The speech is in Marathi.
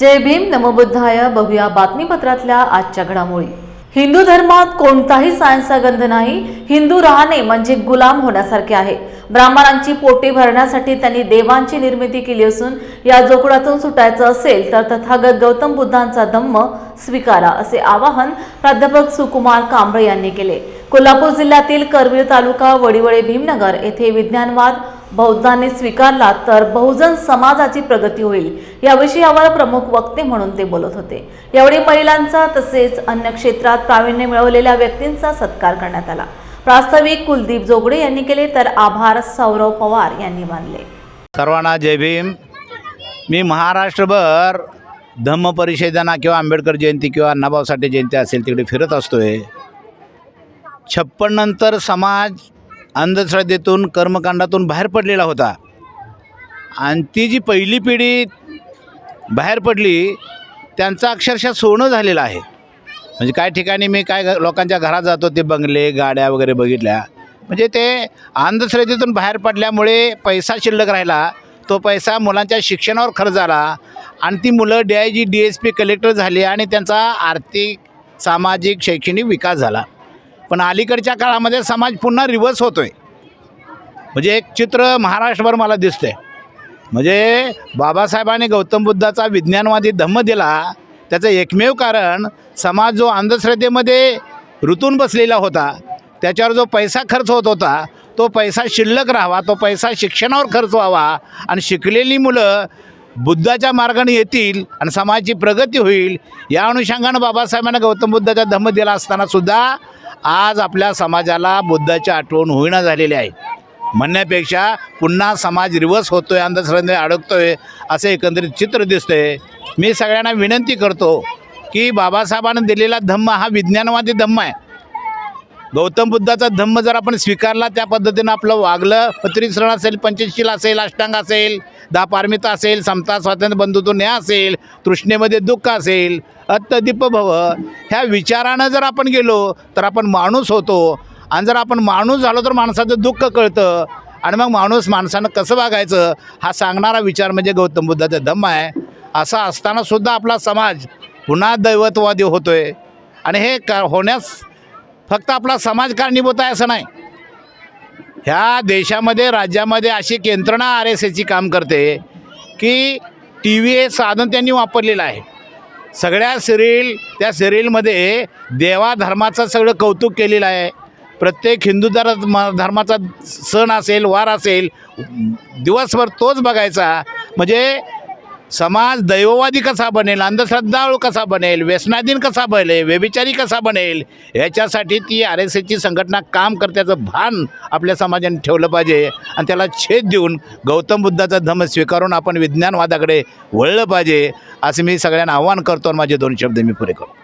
जय भीम नमोबुद्धाय. बघूया बातमीपत्रातल्या आजच्या घडामोडी. हिंदू धर्मात कोणताही सायन्सचा गंध नाही. हिंदू राहणे म्हणजे गुलाम होण्यासारखे आहे. ब्राह्मणांची पोटी भरण्यासाठी त्यांनी देवांची निर्मिती केली असून या जोकडातून सुटायचं असेल तर तथागत गौतम बुद्धांचा धम्म स्वीकारा असे आवाहन प्राध्यापक सुकुमार कांबळे यांनी केले. कोल्हापूर जिल्ह्यातील करवीर तालुका वडिवळे भीमनगर येथे विज्ञानवाद बौद्धांनी स्वीकारला तर बहुजन समाजाची प्रगती होईल या विषयावर प्रमुख वक्ते म्हणून ते बोलत होते. यावेळी महिलांचा तसेच अन्य क्षेत्रात प्रावीण्य मिळवलेल्या व्यक्तींचा सत्कार करण्यात आला. प्रास्ताविक कुलदीप जोगडे यांनी केले तर आभार सौरव पवार यांनी मानले. सर्वांना जय भीम. मी महाराष्ट्रभर धम्म परिषदेना किंवा आंबेडकर जयंती किंवा अण्णाभाऊ साठे जयंती असेल तिकडे फिरत असतो छप्पननंतर समाज अंधश्रद्धेतून कर्मकांडातून बाहेर पडलेला होता. आणि ती जी पहिली पिढी बाहेर पडली त्यांचं अक्षरशः सोनं झालेलं आहे. म्हणजे काही ठिकाणी मी काय घ- लोकांच्या घरात जातो ते बंगले गाड्या वगैरे बघितल्या. म्हणजे ते अंधश्रद्धेतून बाहेर पडल्यामुळे पैसा शिल्लक राहिला. तो पैसा मुलांच्या शिक्षणावर खर्च झाला. आणि ती मुलं D I G D S P collector झाली आणि त्यांचा आर्थिक सामाजिक शैक्षणिक विकास झाला. पण अलीकडच्या काळामध्ये समाज पुन्हा रिव्हर्स होतो आहे म्हणजे एक चित्र महाराष्ट्रभर मला दिसतंय. म्हणजे बाबासाहेबांनी गौतम बुद्धाचा विज्ञानवादी धम्म दिला त्याचं एकमेव कारण समाज जो अंधश्रद्धेमध्ये ऋतून बसलेला होता त्याच्यावर जो पैसा खर्च होत होता तो पैसा शिल्लक राहावा तो पैसा शिक्षणावर खर्च व्हावा आणि शिकलेली मुलं बुद्धाच्या मार्गाने येतील आणि समाजाची प्रगती होईल या अनुषंगानं बाबासाहेबांना गौतम बुद्धाचा धम्म दिला असताना सुद्धा आज आपल्या समाजाला बुद्धाची आठवण होईना झालेली आहे. म्हणण्यापेक्षा पुन्हा समाज रिवर्स होतो आहे अंधश्रद्धे अडकतो आहे असं एकंदरीत चित्र दिसतंय. आहे मी सगळ्यांना विनंती करतो की बाबासाहेबांनी दिलेला धम्म हा विज्ञानवादी धम्म आहे. गौतम बुद्धाचा धम्म जर आपण स्वीकारला त्या पद्धतीनं आपलं वागलं पत्रिसरण असेल पंचशील असेल अष्टांग असेल दापारमिता असेल समता स्वातंत्र्य बंधुत्व न्याय असेल तृष्णेमध्ये दुःख असेल अत्तदीप भव ह्या विचारानं जर आपण गेलो तर आपण माणूस होतो. आणि जर आपण माणूस झालो तर माणसाचं दुःख कळतं. आणि मग माणूस माणसानं कसं वागायचं हा सांगणारा विचार म्हणजे गौतम बुद्धाचा धम्म आहे. असा असतानासुद्धा आपला समाज पुन्हा दैवतवादी होतो आहे आणि हे का होण्यास फक्त आपला समाज कारणीभूत आहे असं नाही. ह्या देशामध्ये राज्यामध्ये अशी यंत्रणा आर एस एची काम करते की टी व्ही हे साधन त्यांनी वापरलेलं आहे. सगळ्या सिरियल त्या सिरियलमध्ये देवा धर्माचं सगळं कौतुक केलेलं आहे. प्रत्येक हिंदू धर म- धर्माचा सण असेल वार असेल दिवसभर तोच बघायचा. म्हणजे समाज दैववादी कसा बनेल अंधश्रद्धाळू कसा बनेल व्यसनाधीन कसा बनेल व्यभिचारी कसा बनेल याच्यासाठी ती आर एस एसची संघटना काम करत्याचं भान आपल्या समाजाने ठेवलं पाहिजे आणि त्याला छेद देऊन गौतम बुद्धाचा धम्म स्वीकारून आपण विज्ञानवादाकडे वळलं पाहिजे असं मी सगळ्यांना आव्हान करतो आणि माझे दोन शब्द मी पुरे करतो.